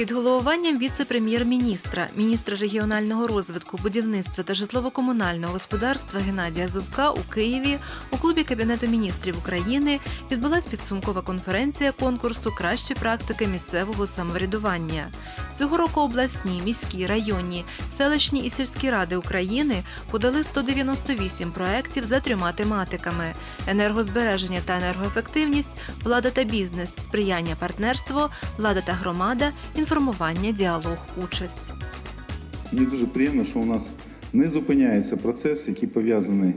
Під головуванням віце-прем'єр-міністра, міністра регіонального розвитку, будівництва та житлово-комунального господарства Геннадія Зубка у Києві у клубі Кабінету міністрів України відбулась підсумкова конференція конкурсу Кращі практики місцевого самоврядування. Цього року обласні, міські, районні, селищні і сільські ради України подали 198 проєктів за трьома тематиками: енергозбереження та енергоефективність, влада та бізнес, сприяння партнерство, влада та громада, інформування, діалог, участь. Мені дуже приємно, що у нас не зупиняється процес, який пов'язаний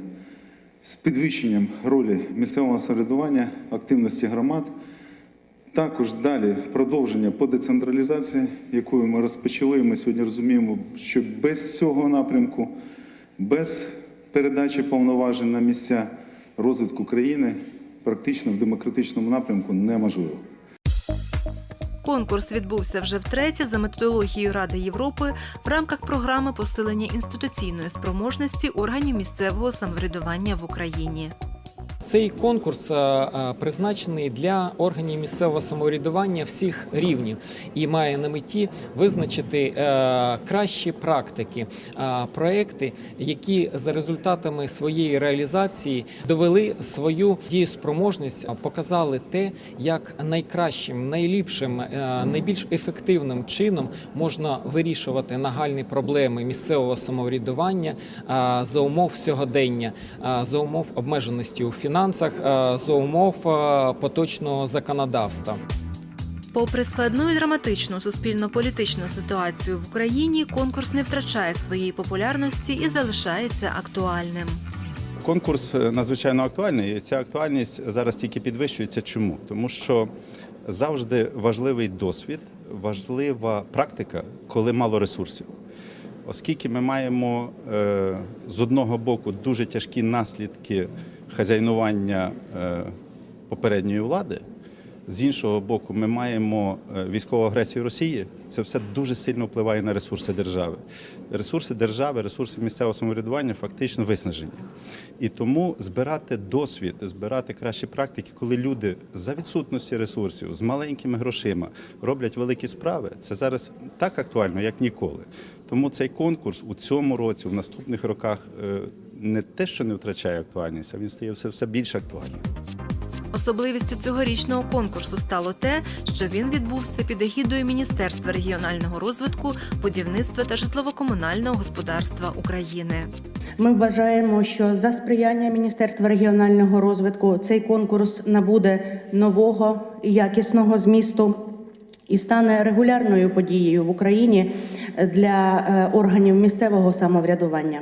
з підвищенням ролі місцевого самоврядування, активності громад. Також далі продовження по децентралізації, якою ми розпочали. Ми сьогодні розуміємо, що без цього напрямку, без передачі повноважень на місця розвитку країни, практично в демократичному напрямку неможливо. Конкурс відбувся вже втретє за методологією Ради Європи в рамках програми посилення інституційної спроможності органів місцевого самоврядування в Україні. Цей конкурс е, е, призначений для органів місцевого самоврядування всіх рівнів і має на меті визначити е, кращі практики, проекти, які за результатами своєї реалізації довели свою дієспроможність, показали те, як найкращим, найліпшим, найбільш ефективним чином можна вирішувати нагальні проблеми місцевого самоврядування за умов сьогодення, за умов обмеженості у фінансах, е, за умов е, поточного законодавства. Попри складну і драматичну суспільно-політичну ситуацію в Україні, конкурс не втрачає своєї популярності і залишається актуальним. Конкурс е, надзвичайно актуальний. І ця актуальність зараз тільки підвищується. Чому? Тому що завжди важливий досвід, важлива практика, коли мало ресурсів. Оскільки ми маємо е, з одного боку дуже тяжкі наслідки хазяйнування е, попередньої влади, з іншого боку, ми маємо е, військову агресію Росії. Це все дуже сильно впливає на ресурси держави. Ресурси держави, ресурси місцевого самоврядування фактично виснажені. І тому збирати досвід, збирати кращі практики, коли люди за відсутності ресурсів з маленькими грошима роблять великі справи, це зараз так актуально, як ніколи. Тому цей конкурс у цьому році, в наступних роках, е, не те, що не втрачає актуальність, а він стає все, все більш актуальним. Особливістю цьогорічного конкурсу стало те, що він відбувся під егідою Міністерства регіонального розвитку, будівництва та житлово-комунального господарства України. Ми вважаємо, що за сприяння Міністерства регіонального розвитку цей конкурс набуде нового і якісного змісту і стане регулярною подією в Україні для е, органів місцевого самоврядування.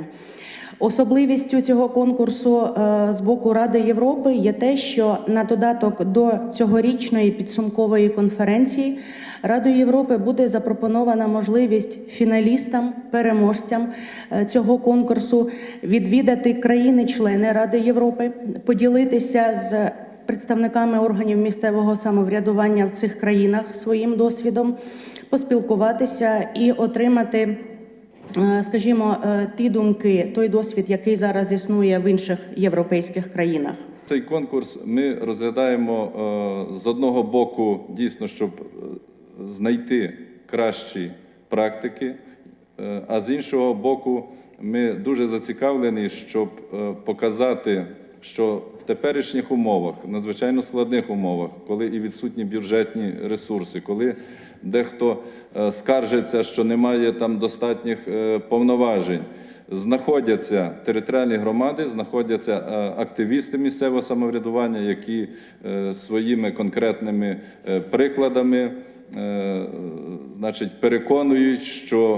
Особливістю цього конкурсу е, з боку Ради Європи є те, що на додаток до цьогорічної підсумкової конференції Радою Європи буде запропонована можливість фіналістам, переможцям е, цього конкурсу відвідати країни-члени Ради Європи, поділитися з представниками органів місцевого самоврядування в цих країнах своїм досвідом, поспілкуватися і отримати. Е, Скажімо, е, ті думки, той досвід, який зараз існує в інших європейських країнах. Цей конкурс ми розглядаємо е, з одного боку, дійсно, щоб знайти кращі практики, а з іншого боку, ми дуже зацікавлені, щоб показати, що в теперішніх умовах, надзвичайно складних умовах, коли і відсутні бюджетні ресурси, коли дехто е, скаржиться, що немає там достатніх е, повноважень знаходяться територіальні громади, знаходяться е, активісти місцевого самоврядування, які своїми конкретними прикладами. Значить, переконують, що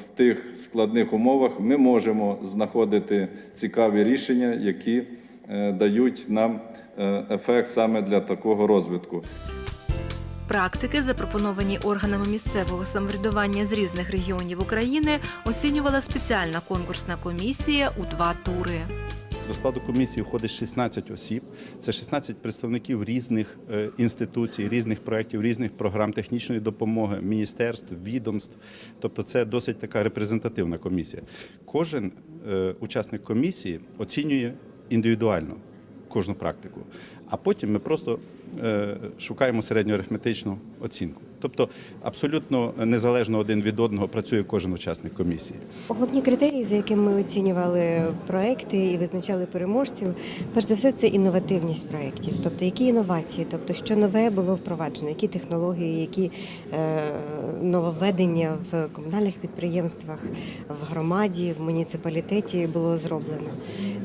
в тих складних умовах ми можемо знаходити цікаві рішення, які дають нам е, ефект саме для такого розвитку. Практики, запропоновані органами місцевого самоврядування з різних регіонів України, оцінювала спеціальна конкурсна комісія у два тури. До складу комісії входить 16 осіб. Це 16 представників різних е, інституцій, різних проєктів, різних програм технічної допомоги, міністерств, відомств. Тобто це досить така репрезентативна комісія. Кожен е, учасник комісії оцінює індивідуально кожну практику. А потім ми просто е, шукаємо середньоарифметичну оцінку. Тобто абсолютно незалежно один від одного працює кожен учасник комісії. Головні критерії, за якими ми оцінювали проекти і визначали переможців, перш за все, це інновативність проєктів. Тобто, які інновації, тобто, що нове було впроваджено, які технології, які е, нововведення в комунальних підприємствах, в громаді, в муніципалітеті було зроблено.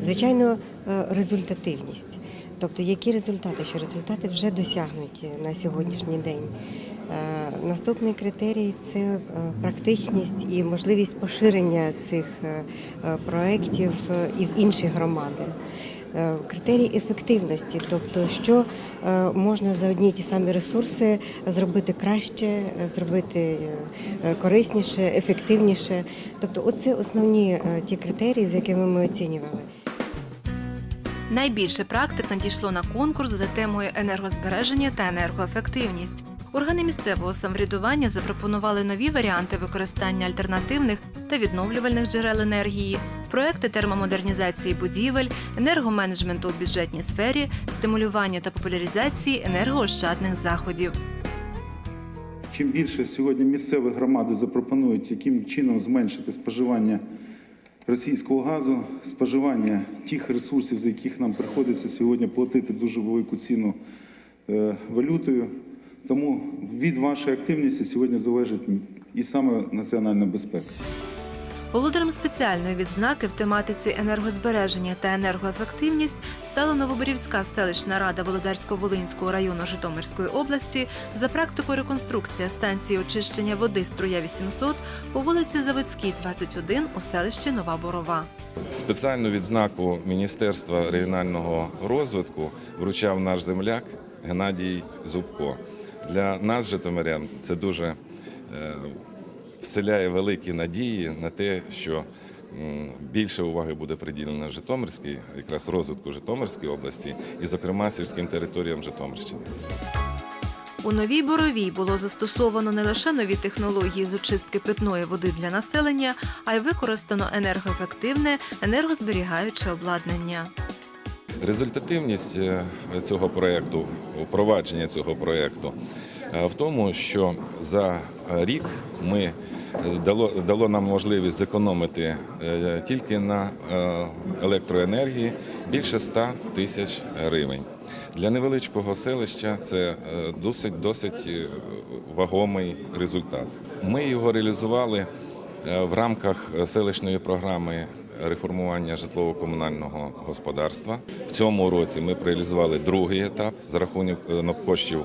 Звичайно, е, результативність. Тобто, які результати, що результати вже досягнуті на сьогоднішній день. Е, Наступний критерій це е, практичність і можливість поширення цих е, проєктів і в інші громади. Критерій ефективності, тобто, що можна за одні ті самі ресурси зробити краще, зробити корисніше, ефективніше. Тобто, оце основні ті критерії, з якими ми оцінювали. Найбільше практик надійшло на конкурс за темою енергозбереження та енергоефективність. Органи місцевого самоврядування запропонували нові варіанти використання альтернативних та відновлювальних джерел енергії, проекти термомодернізації будівель, енергоменеджменту у бюджетній сфері, стимулювання та популяризації енергоощадних заходів. Чим більше сьогодні місцеві громади запропонують, яким чином зменшити споживання російського газу, споживання тих ресурсів, за яких нам приходиться сьогодні платити дуже велику ціну е, валютою. Тому від вашої активності сьогодні залежить і саме національна безпека. Володарем спеціальної відзнаки в тематиці енергозбереження та енергоефективність стала Новоборівська селищна рада Володарсько-Волинського району Житомирської області за практикою реконструкція станції очищення води струя 800 по вулиці Заводській, 21 у селищі Нова Борова. Спеціальну відзнаку Міністерства регіонального розвитку вручав наш земляк Геннадій Зубко. Для нас, житомирян, це дуже е, вселяє великі надії на те, що більше уваги буде приділено Житомирській, якраз розвитку Житомирської області, і, зокрема, сільським територіям Житомирщини. У новій боровій було застосовано не лише нові технології з очистки питної води для населення, а й використано енергоефективне енергозберігаюче обладнання. Результативність е, цього проєкту, впровадження цього проєкту в тому, що за рік ми е, дало, дало нам можливість зекономити е, тільки на е, електроенергії більше 100 тисяч гривень. Для невеличкого селища це е, досить досить е, вагомий результат. Ми його реалізували е, в рамках е, селищної програми реформування житлово-комунального господарства. В цьому році ми реалізували другий етап за рахунок е, коштів е,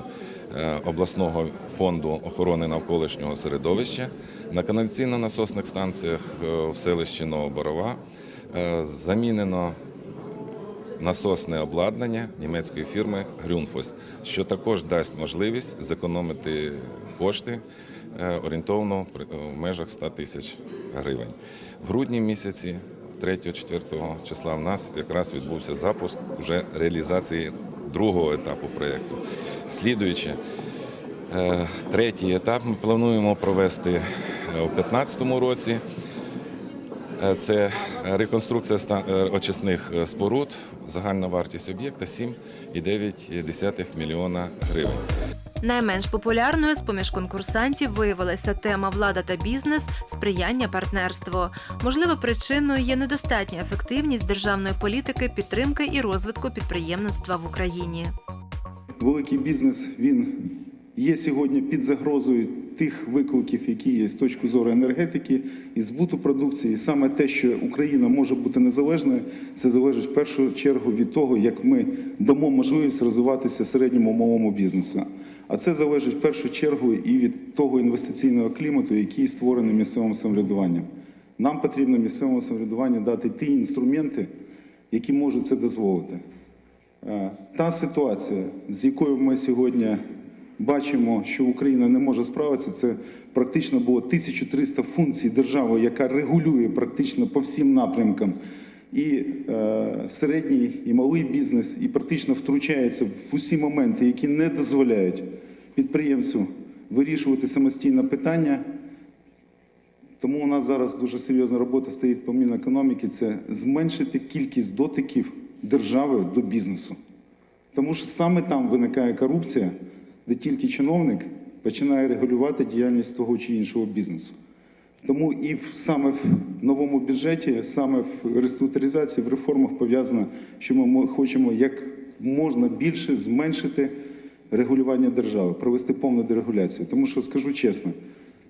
обласного фонду охорони навколишнього середовища на каналізаційно-насосних станціях е, в селищі Новоборова е, замінено насосне обладнання німецької фірми Grünfuss, що також дасть можливість зекономити кошти е, орієнтовно в межах 100 тисяч гривень. В грудні місяці, 3-4 числа, в нас якраз відбувся запуск уже реалізації другого етапу проєкту. Слідуючи, е, третій етап ми плануємо провести е, у 2015 році. Е, Це реконструкція очисних споруд. Загальна вартість об'єкта 7,9 мільйона гривень. Найменш популярною з поміж конкурсантів виявилася тема влада та бізнес, сприяння партнерство. Можливо, причиною є недостатня ефективність державної політики підтримки і розвитку підприємництва в Україні. Великий бізнес він є сьогодні під загрозою тих викликів, які є з точки зору енергетики і збуту продукції. І саме те, що Україна може бути незалежною, це залежить в першу чергу від того, як ми дамо можливість розвиватися середньому малому бізнесу. А це залежить в першу чергу і від того інвестиційного клімату, який створений місцевим самоврядуванням. Нам потрібно місцевому самоврядуванню дати ті інструменти, які можуть це дозволити. Е, Та ситуація, з якою ми сьогодні бачимо, що Україна не може справитися, це практично було 1300 функцій держави, яка регулює практично по всім напрямкам. І е, середній і малий бізнес, і практично втручається в усі моменти, які не дозволяють підприємцю вирішувати самостійно питання. Тому у нас зараз дуже серйозна робота стоїть по Мінекономіки – це зменшити кількість дотиків держави до бізнесу. Тому що саме там виникає корупція, де тільки чиновник починає регулювати діяльність того чи іншого бізнесу. Тому і саме в новому бюджеті, саме в реструктуризації, в реформах пов'язано, що ми хочемо як можна більше зменшити регулювання держави, провести повну дерегуляцію. Тому що скажу чесно,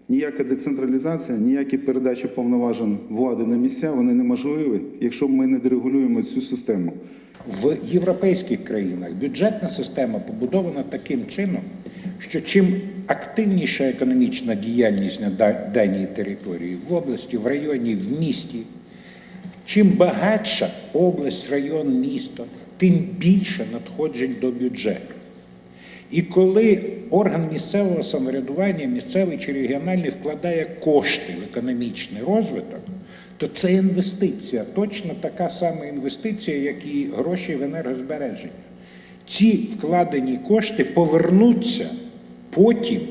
ніяка децентралізація, ніякі передачі повноважень влади на місця вони неможливі, якщо ми не дерегулюємо цю систему. В європейських країнах бюджетна система побудована таким чином, що чим активніша економічна діяльність на даній території в області, в районі, в місті, чим багатша область, район, місто, тим більше надходжень до бюджету. І коли орган місцевого самоврядування, місцевий чи регіональний вкладає кошти в економічний розвиток, то це інвестиція, точно така сама інвестиція, як і гроші в енергозбереження. Ці вкладені кошти повернуться потім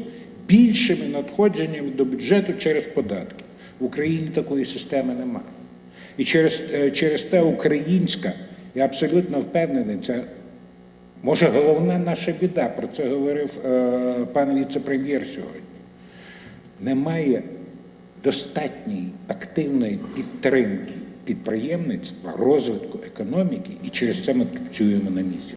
більшими надходженнями до бюджету через податки. В Україні такої системи немає. І через, е, через те українська, я абсолютно впевнений, це Може, головна наша біда, про це говорив е, пан віце-прем'єр сьогодні. Немає достатньої активної підтримки підприємництва, розвитку економіки, і через це ми працюємо на місці.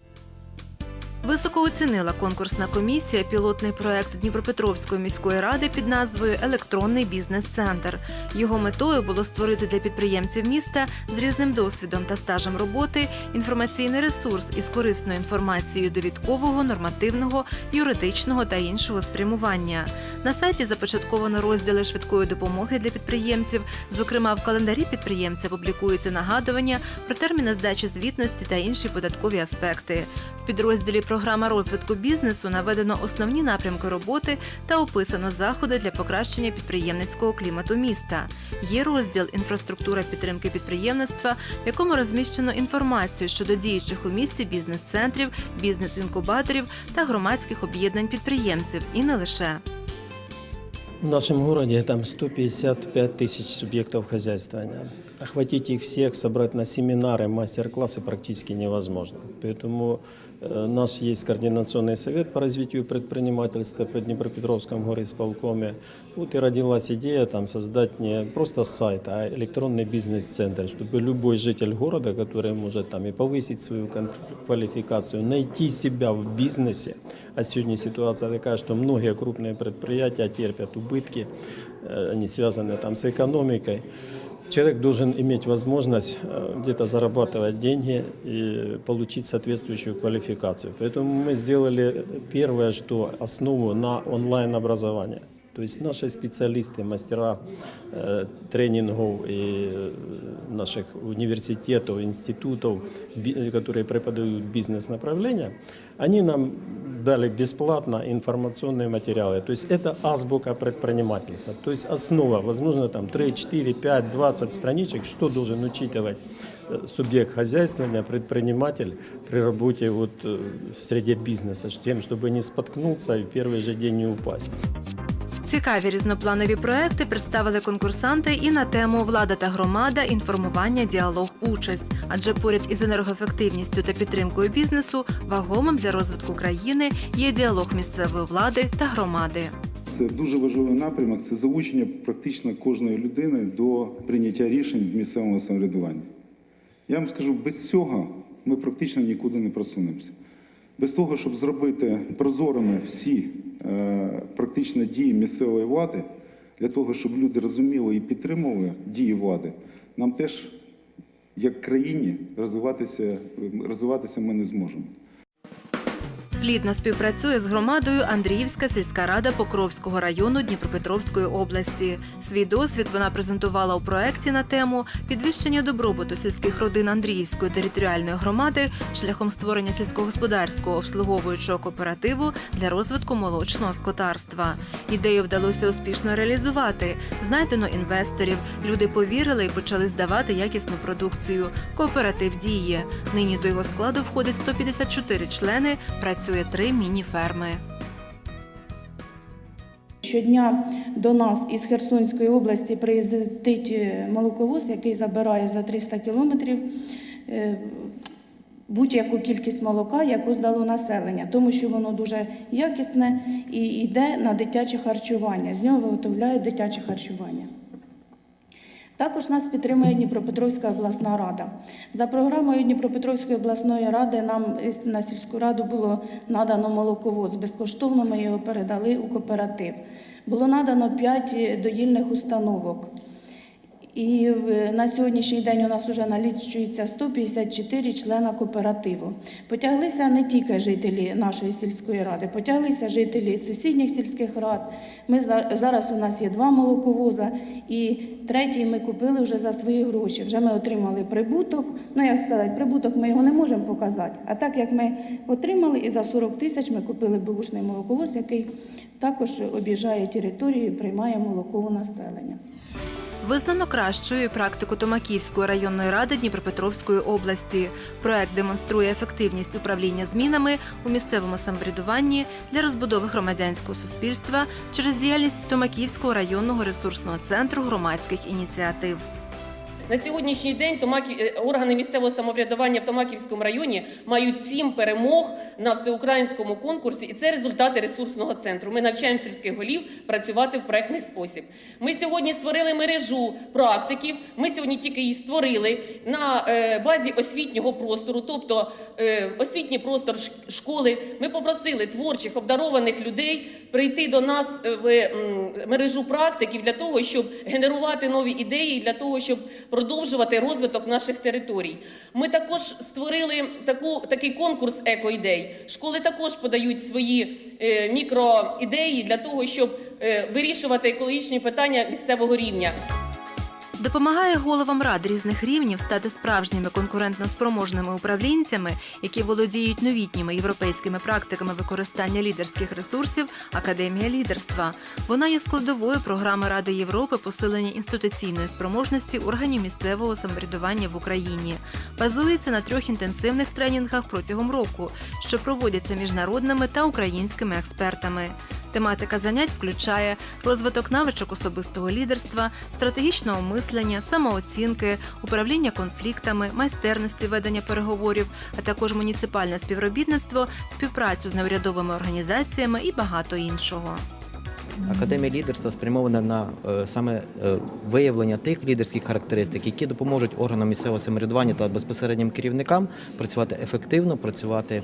Високо оцінила конкурсна комісія пілотний проект Дніпропетровської міської ради під назвою Електронний бізнес-центр. Його метою було створити для підприємців міста з різним досвідом та стажем роботи інформаційний ресурс із корисною інформацією довідкового, нормативного, юридичного та іншого спрямування. На сайті започатковано розділи швидкої допомоги для підприємців. Зокрема, в календарі підприємця публікується нагадування про терміни здачі звітності та інші податкові аспекти. В підрозділі Програма розвитку бізнесу наведено основні напрямки роботи та описано заходи для покращення підприємницького клімату міста. Є розділ Інфраструктура підтримки підприємництва, в якому розміщено інформацію щодо діючих у місті бізнес-центрів, бізнес-інкубаторів та громадських об'єднань підприємців, і не лише. В нашем городе там 155 тысяч субъектов хозяйствования. Охватить их всех, собрать на семинары, мастер-классы практически невозможно. Поэтому э, наш есть координационный совет по развитию предпринимательства при Днепропетровском горисполкоме. Вот и родилась идея там создать не просто сайт, а электронный бизнес-центр, чтобы любой житель города, который может там и повысить свою кон- квалификацию, найти себя в бизнесе, а сегодня ситуация такая, что многие крупные предприятия терпят убытки, э, они связаны там с экономикой. Человек должен иметь возможность э, где-то зарабатывать деньги и получить соответствующую квалификацию. Поэтому мы сделали первое, что основу на онлайн-образование. То есть наши специалисты, мастера э, тренингов и э, наших университетов, институтов, би- которые преподают бизнес-направления, они нам дали бесплатно информационные материалы. То есть это азбука предпринимательства. То есть основа, возможно, там 3, 4, 5, 20 страничек, что должен учитывать э, субъект хозяйствования, предприниматель при работе вот э, в среде бизнеса, с тем, чтобы не споткнуться и в первый же день не упасть. Цікаві різнопланові проекти представили конкурсанти і на тему Влада та громада, інформування, діалог, участь. Адже поряд із енергоефективністю та підтримкою бізнесу вагомим для розвитку країни є діалог місцевої влади та громади. Це дуже важливий напрямок. Це залучення практично кожної людини до прийняття рішень в місцевому самоврядуванні. Я вам скажу, без цього ми практично нікуди не просунемося. Без того, щоб зробити прозорими всі е, практично дії місцевої влади, для того, щоб люди розуміли і підтримували дії влади, нам теж, як країні, розвиватися, розвиватися ми не зможемо. Плідно співпрацює з громадою Андріївська сільська рада Покровського району Дніпропетровської області. Свій досвід вона презентувала у проекті на тему підвищення добробуту сільських родин Андріївської територіальної громади шляхом створення сільськогосподарського обслуговуючого кооперативу для розвитку молочного скотарства. Ідею вдалося успішно реалізувати. Знайдено інвесторів. Люди повірили і почали здавати якісну продукцію. Кооператив діє. Нині до його складу входить 154 члени. Працює три міні-ферми. Щодня до нас із Херсонської області приїздить е, молоковоз, який забирає за 300 кілометрів е, будь-яку кількість молока, яку здало населення, тому що воно дуже якісне і йде на дитяче харчування. З нього виготовляють дитяче харчування. Також нас підтримує Дніпропетровська обласна рада. За програмою Дніпропетровської обласної ради нам на сільську раду було надано молоковоз. Безкоштовно ми його передали у кооператив. Було надано 5 доїльних установок. І на сьогоднішній день у нас вже налічується 154 члена кооперативу. Потяглися не тільки жителі нашої сільської ради, потяглися жителі сусідніх сільських рад. Ми зараз у нас є два молоковоза, і третій ми купили вже за свої гроші. Вже ми отримали прибуток. Ну як сказати, прибуток ми його не можемо показати. А так як ми отримали, і за 40 тисяч ми купили бушний молоковоз, який також об'їжджає територію, і приймає молоко у населення. Визнано кращою практику Томаківської районної ради Дніпропетровської області. Проект демонструє ефективність управління змінами у місцевому самоврядуванні для розбудови громадянського суспільства через діяльність Томаківського районного ресурсного центру громадських ініціатив. На сьогоднішній день Томакі... е, органи місцевого самоврядування в Томаківському районі мають сім перемог на всеукраїнському конкурсі, і це результати ресурсного центру. Ми навчаємо сільських голів працювати в проектний спосіб. Ми сьогодні створили мережу практиків. Ми сьогодні тільки її створили на е, базі освітнього простору, тобто е, освітній простор школи. Ми попросили творчих обдарованих людей прийти до нас в мережу практиків для того, щоб генерувати нові ідеї, для того, щоб продовжувати розвиток наших територій. Ми також створили таку, такий конкурс екоідей. Школи також подають свої е, мікроідеї для того, щоб е, вирішувати екологічні питання місцевого рівня. Допомагає головам рад різних рівнів стати справжніми конкурентно-спроможними управлінцями, які володіють новітніми європейськими практиками використання лідерських ресурсів Академія лідерства. Вона є складовою програми Ради Європи посилення інституційної спроможності органів місцевого самоврядування в Україні. Базується на трьох інтенсивних тренінгах протягом року, що проводяться міжнародними та українськими експертами. Тематика занять включає розвиток навичок особистого лідерства, стратегічного мислення, самооцінки, управління конфліктами, майстерності ведення переговорів, а також муніципальне співробітництво, співпрацю з неурядовими організаціями і багато іншого. Академія лідерства спрямована на е, саме е, виявлення тих лідерських характеристик, які допоможуть органам місцевого самоврядування та безпосереднім керівникам працювати ефективно, працювати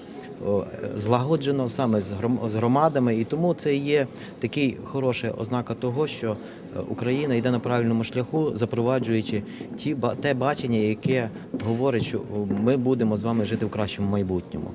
злагоджено саме з гром- з громадами. І тому це є такий хороша ознака того, що е, Україна йде на правильному шляху, запроваджуючи ті те бачення, яке говорить, що ми будемо з вами жити в кращому майбутньому.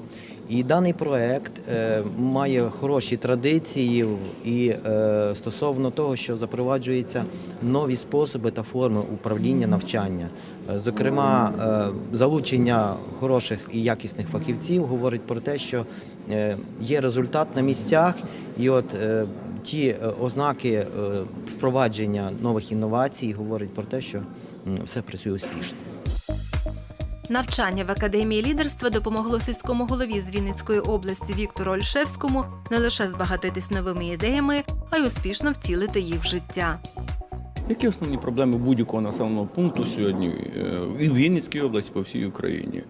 І даний проект е, має хороші традиції і е, стосовно того, що запроваджуються нові способи та форми управління навчання. Е, Зокрема, е, залучення хороших і якісних фахівців говорить про те, що е, є результат на місцях, і от ті ознаки впровадження нових інновацій говорять про те, що все працює успішно. Навчання в академії лідерства допомогло сільському голові з Вінницької області Віктору Ольшевському не лише збагатитись новими ідеями, а й успішно втілити їх в життя. Які основні проблеми будь-якого населеного пункту сьогодні е, і в Вінницькій області, по всій Україні?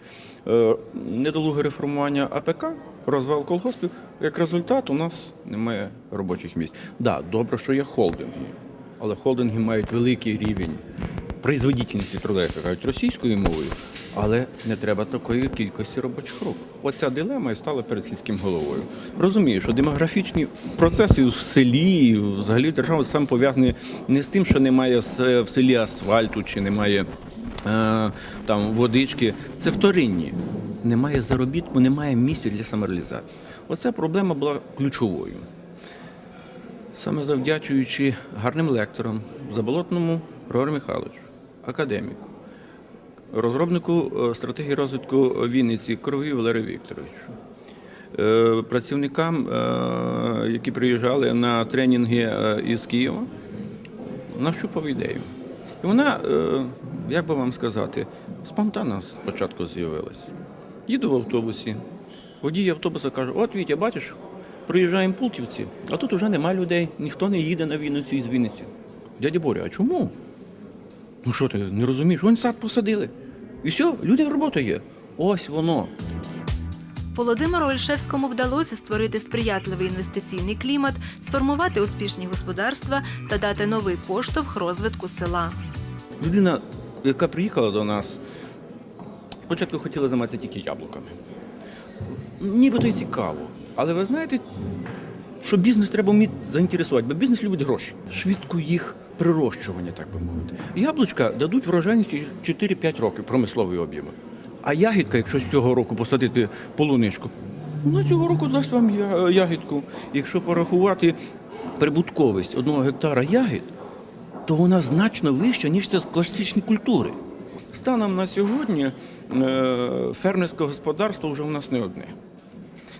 Е, Недолуге реформування АПК, розвал колгоспів. Як результат, у нас немає робочих місць. Так, да, добре, що є холдинги, але холдинги мають великий рівень производительності труда, як кажуть, російською мовою, але не треба такої кількості робочих рук. Оця дилема і стала перед сільським головою. Розумію, що демографічні процеси в селі, взагалі держава саме пов'язані не з тим, що немає в селі асфальту чи немає е, там водички. Це вторинні. Немає заробітку, немає місця для самореалізації. Оця проблема була ключовою. Саме завдячуючи гарним лекторам, Заболотному Григорію Михайловичу, академіку, розробнику е, стратегії розвитку Вінниці Крові Валерію Вікторовичу, е, працівникам, е, які приїжджали на тренінги із Києва, нащупав ідею. І вона, як би вам сказати, спонтанно спочатку з'явилась. Їду в автобусі, водій автобуса каже: От Вітя, бачиш, приїжджаємо Пултівці, а тут вже нема людей, ніхто не їде на Вінницю із Вінниці. Дядя Боря, а чому? Ну що ти не розумієш? Вон сад посадили. І все, люди робота є. Ось воно. Володимиру Ольшевському вдалося створити сприятливий інвестиційний клімат, сформувати успішні господарства та дати новий поштовх розвитку села. Людина, яка приїхала до нас, спочатку хотіла займатися тільки яблуками. Нібито й цікаво. Але ви знаєте, що бізнес треба вміти заінтересувати, бо бізнес любить гроші. Швидко їх прирощування, так би мовити. Яблучка дадуть врожайність 4-5 років промисловий об'єм. А ягідка, якщо з цього року посадити полуничку, вона цього року дасть вам ягідку. Якщо порахувати прибутковість одного гектара ягід, то вона значно вища, ніж це з класичні культури. Станом на сьогодні е, фермерське господарство вже у нас не одне.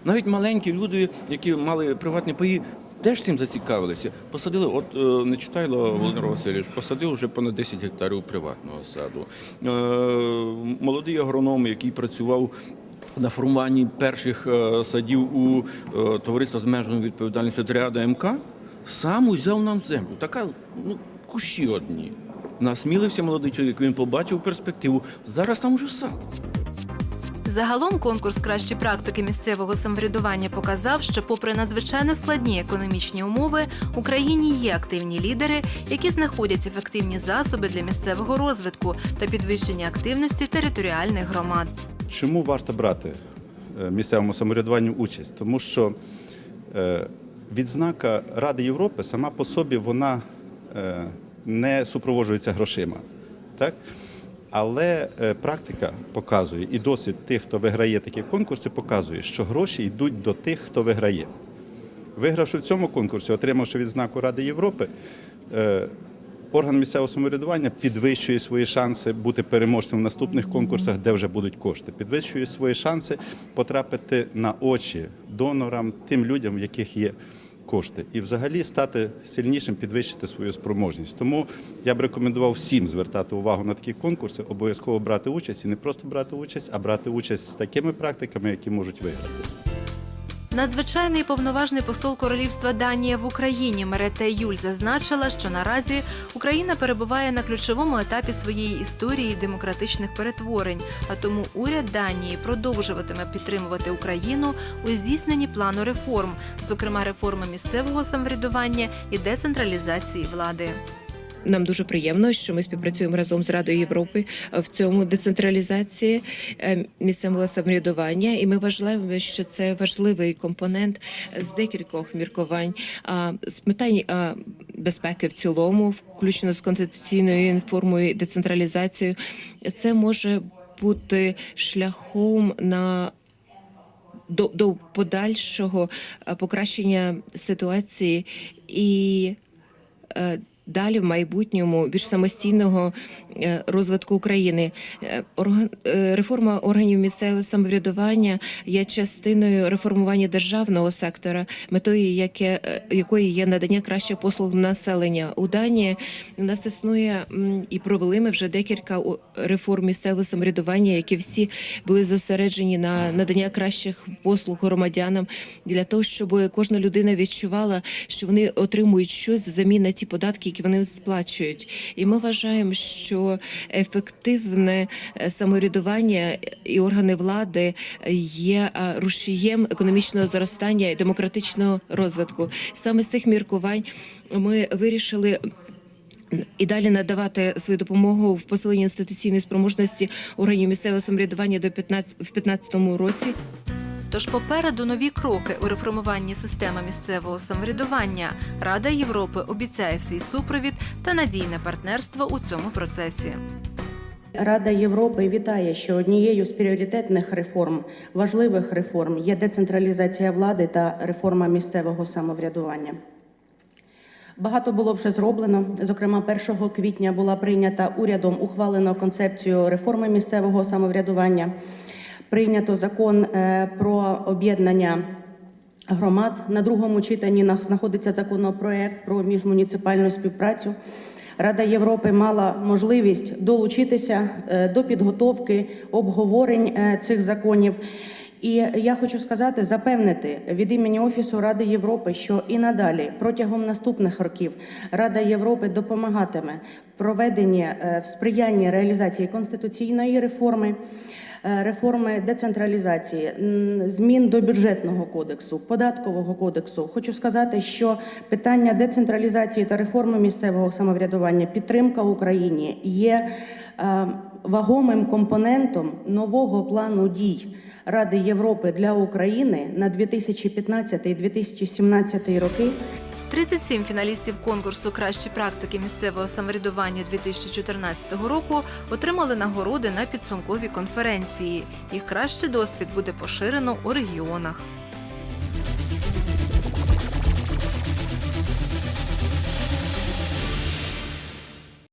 Навіть маленькі люди, які мали приватні паї, теж цим зацікавилися. Посадили, от е, не читайло Володимир Васильович, посадив вже понад 10 гектарів приватного саду. Е, Молодий агроном, який працював на формуванні перших е, садів у товариства з обмеженою відповідальністю Тріада МК, сам узяв нам землю. Така, ну, кущі одні. Насмілився молодий чоловік, він побачив перспективу. Зараз там уже сад. Загалом конкурс кращі практики місцевого самоврядування показав, що, попри надзвичайно складні економічні умови, в Україні є активні лідери, які знаходять ефективні засоби для місцевого розвитку та підвищення активності територіальних громад. Чому варто брати е, місцевому самоврядуванню участь? Тому що е, відзнака Ради Європи сама по собі вона е, не супроводжується грошима. Так? Але е, практика показує, і досвід тих, хто виграє такі конкурси, показує, що гроші йдуть до тих, хто виграє. Вигравши в цьому конкурсі, отримавши відзнаку Ради Європи, е, орган місцевого самоврядування підвищує свої шанси бути переможцем в наступних конкурсах, де вже будуть кошти. Підвищує свої шанси потрапити на очі донорам, тим людям, в яких є кошти, і взагалі стати сильнішим, підвищити свою спроможність. Тому я б рекомендував всім звертати увагу на такі конкурси, обов'язково брати участь і не просто брати участь, а брати участь з такими практиками, які можуть виграти. Надзвичайний повноважний посол королівства Данія в Україні Мерете Юль зазначила, що наразі Україна перебуває на ключовому етапі своєї історії демократичних перетворень, а тому уряд Данії продовжуватиме підтримувати Україну у здійсненні плану реформ, зокрема реформи місцевого самоврядування і децентралізації влади. Нам дуже приємно, що ми співпрацюємо разом з Радою Європи в цьому децентралізації е, місцевого самоврядування, і ми вважаємо, що це важливий компонент з декількох міркувань. А з питань безпеки в цілому, включно з конституційною формою децентралізацією, це може бути шляхом на до, до подальшого е, покращення ситуації і е, далі в майбутньому більш самостійного е, розвитку України. Е, е, Реформа органів місцевого самоврядування є частиною реформування державного сектора, метою якої є надання кращих послуг населення. У Данії у нас існує і провели ми вже декілька реформ місцевого самоврядування, які всі були зосереджені на надання кращих послуг громадянам для того, щоб кожна людина відчувала, що вони отримують щось взамін на ті податки, які вони сплачують. І ми вважаємо, що ефективне е, самоврядування і органи влади є е, рушієм економічного зростання і демократичного розвитку. Саме з цих міркувань ми вирішили. І далі надавати свою допомогу в посиленні інституційної спроможності органів місцевого самоврядування до 15, в 2015 році. Тож попереду нові кроки у реформуванні системи місцевого самоврядування. Рада Європи обіцяє свій супровід та надійне партнерство у цьому процесі. Рада Європи вітає, що однією з пріоритетних реформ, важливих реформ є децентралізація влади та реформа місцевого самоврядування. Багато було вже зроблено. Зокрема, 1 квітня була прийнята урядом ухвалено концепцію реформи місцевого самоврядування. Прийнято закон е, про об'єднання громад. На другому читанні на- знаходиться законопроект про міжмуніципальну співпрацю. Рада Європи мала можливість долучитися е, до підготовки обговорень е, цих законів. І я хочу сказати, запевнити від імені Офісу Ради Європи, що і надалі протягом наступних років Рада Європи допомагатиме в проведенні е, в сприянні реалізації конституційної реформи. е, Реформи децентралізації, змін до бюджетного кодексу, податкового кодексу. Хочу сказати, що питання децентралізації та реформи місцевого самоврядування, підтримка Україні є е, вагомим компонентом нового плану дій Ради Європи для України на 2015-2017 роки. 37 фіналістів конкурсу Кращі практики місцевого самоврядування 2014 року отримали нагороди на підсумковій конференції. Їх кращий досвід буде поширено у регіонах.